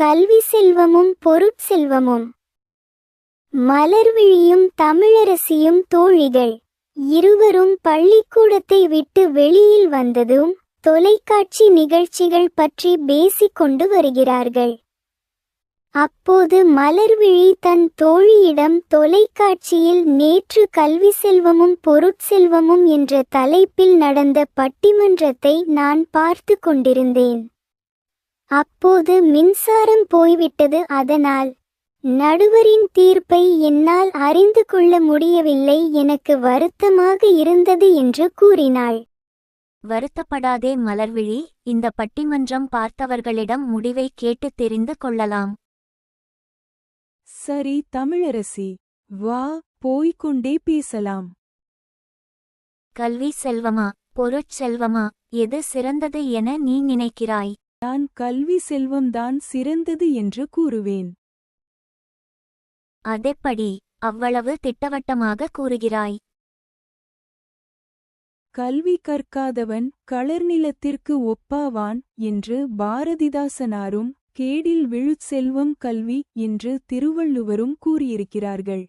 கல்வி செல்வமும் பொருட்செல்வமும் மலர்விழியும் தமிழரசியும் தோழிகள். இருவரும் பள்ளிக்கூடத்தை விட்டு வெளியில் வந்ததும் தொலைக்காட்சி நிகழ்ச்சிகள் பற்றி பேசிக்கொண்டு வருகிறார்கள். அப்போது மலர்விழி தன் தோழியிடம் தொலைக்காட்சியில் நேற்று கல்வி செல்வமும் பொருட்செல்வமும் என்ற தலைப்பில் நடந்த பட்டிமன்றத்தை நான் பார்த்து கொண்டிருந்தேன். அப்போது மின்சாரம் போய்விட்டது அதனால். நடுவரின் தீர்ப்பை என்னால் அறிந்து கொள்ள முடியவில்லை எனக்கு வருத்தமாக இருந்தது என்று கூறினாள். வருத்தப்படாதே மலர்விழி இந்த பட்டிமன்றம் பார்த்தவர்களிடம் முடிவை கேட்டுத் தெரிந்து கொள்ளலாம். சரி தமிழரசி வா போய்க்கொண்டே பேசலாம். கல்வி செல்வமா பொருட்செல்வமா எது சிறந்தது என நீ நினைக்கிறாய்? நான் கல்வி செல்வம்தான் சிறந்தது என்று கூறுவேன். அதெப்படி? அவ்வளவு திட்டவட்டமாக கூறுகிறாய். கல்வி கற்காதவன் களர்நிலத்திற்கு ஒப்பாவான் என்று பாரதிதாசனாரும் கேடில் விழுச் செல்வம் கல்வி என்று திருவள்ளுவரும் கூறியிருக்கிறார்கள்.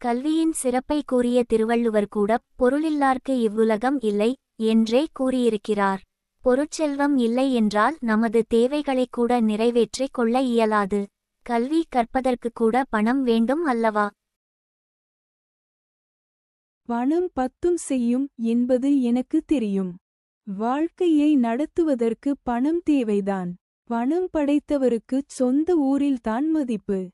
கல்வியின் சிறப்பை கூறிய திருவள்ளுவர் கூட பொருளில்லார்க்கு இவ்வுலகம் இல்லை என்றே கூறியிருக்கிறார். பொருட்செல்வம் இல்லை என்றால் நமது தேவைகளைக் கூட நிறைவேற்றிக் கொள்ள இயலாது. கல்வி கற்பதற்கு கூட பணம் வேண்டும் அல்லவா? பணம் பத்தும் செய்யும் என்பது எனக்கு தெரியும். வாழ்க்கையை நடத்துவதற்கு பணம் தேவைதான். பணம் படைத்தவருக்குச் சொந்த ஊரில்தான் மதிப்பு.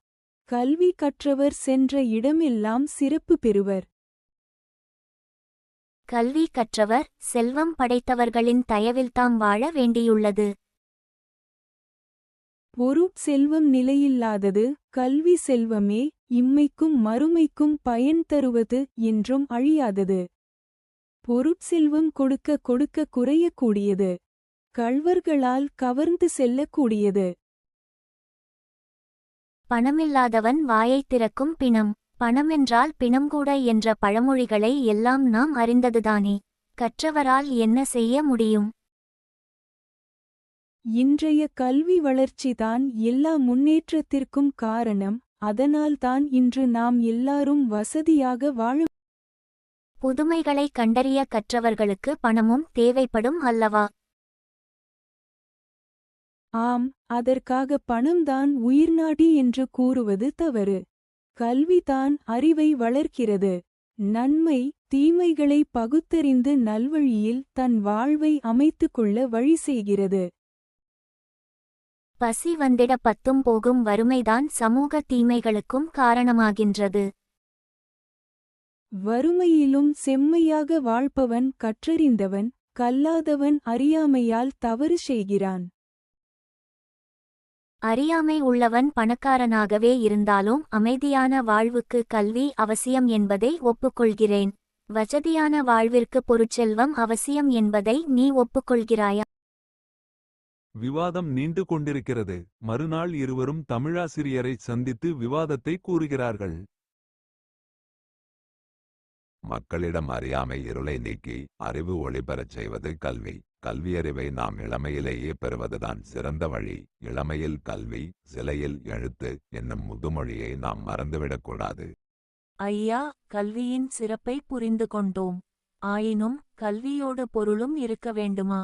கல்வி கற்றவர் சென்ற இடமெல்லாம் சிறப்பு பெறுவர். கல்வி கற்றவர் செல்வம் படைத்தவர்களின் தயவில்தாம் வாழ வேண்டியுள்ளது. பொருட் செல்வம் நிலையில்லாதது கல்வி செல்வமே இம்மைக்கும் மறுமைக்கும் பயன் தருவது என்றும் அழியாதது. பொருட்செல்வம் கொடுக்க கொடுக்க குறையக்கூடியது. கள்வர்களால் கவர்ந்து செல்லக்கூடியது. பணமில்லாதவன் வாயைத் திறக்கும் பிணம். பணமென்றால் பிணம்கூட என்ற பழமொழிகளை எல்லாம் நாம் அறிந்ததுதானே. கற்றவரால் என்ன செய்ய முடியும்? இன்றைய கல்வி வளர்ச்சிதான் எல்லா முன்னேற்றத்திற்கும் காரணம். அதனால்தான் இன்று நாம் எல்லாரும் வசதியாக வாழ புதுமைகளை கண்டறிய கற்றவர்களுக்கு பணமும் தேவைப்படும் அல்லவா? ஆம் அதற்காக பணம்தான் உயிர்நாடி என்று கூறுவது தவறு. கல்விதான் அறிவை வளர்க்கிறது. நன்மை தீமைகளை பகுத்தறிந்து நல்வழியில் தன் வாழ்வை அமைத்துக் கொள்ள வழி செய்கிறது. பசி வந்திட பத்தும் போகும் வறுமைதான் சமூக தீமைகளுக்கும் காரணமாகின்றது. வறுமையிலும் செம்மையாக வாழ்பவன் கற்றறிந்தவன் கல்லாதவன் அறியாமையால் தவறு செய்கிறான். அறியாமை உள்ளவன் பணக்காரனாகவே இருந்தாலும் அமைதியான வாழ்வுக்கு கல்வி அவசியம் என்பதை ஒப்புக்கொள்கிறேன். வசதியான வாழ்விற்கு பொருட்செல்வம் அவசியம் என்பதை நீ ஒப்புக்கொள்கிறாயா? விவாதம் நீண்டு கொண்டிருக்கிறது. மறுநாள் இருவரும் தமிழாசிரியரை சந்தித்து விவாதத்தை கூறுகிறார்கள். மக்களிடம் அறியாமை இருளை நீக்கி அறிவு ஒளிபெறச் செய்வது கல்வி. கல்வியறிவை நாம் இளமையிலேயே பெறுவதுதான் சிறந்த வழி. இளமையில் கல்வி சிலையில் எழுத்து என்னும் முதுமொழியை நாம் மறந்துவிடக்கூடாது ஐயா கல்வியின் சிறப்பை புரிந்து கொண்டோம். ஆயினும் கல்வியோடு பொருளும் இருக்க வேண்டுமா?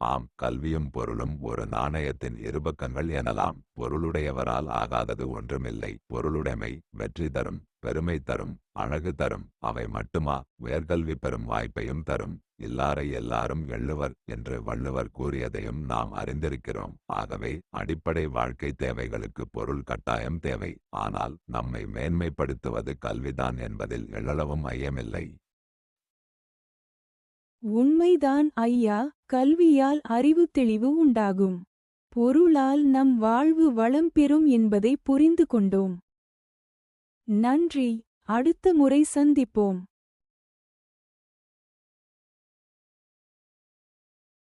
ஆம் கல்வியும் பொருளும் ஒரு நாணயத்தின் இருபக்கங்கள் எனலாம். பொருளுடையவரால் ஆகாதது ஒன்றுமில்லை. பொருளுடைமை வெற்றி தரும் பெருமை தரும் அழகு தரும். அவை மட்டுமா? உயர்கல்வி பெறும் வாய்ப்பையும் தரும். இல்லாரை எல்லாரும் எள்ளுவர் என்று வள்ளுவர் கூறியதையும் நாம் அறிந்திருக்கிறோம். ஆகவே அடிப்படை வாழ்க்கை தேவைகளுக்கு பொருள் கட்டாயம் தேவை. ஆனால் நம்மை மேன்மைப்படுத்துவது கல்விதான் என்பதில் எழளவும் ஐயமில்லை. உண்மைதான் ஐயா கல்வியால் அறிவு தெளிவு உண்டாகும். பொருளால் நம் வாழ்வு வளம் பெறும் என்பதை புரிந்து கொண்டோம். நன்றி அடுத்த முறை சந்திப்போம்.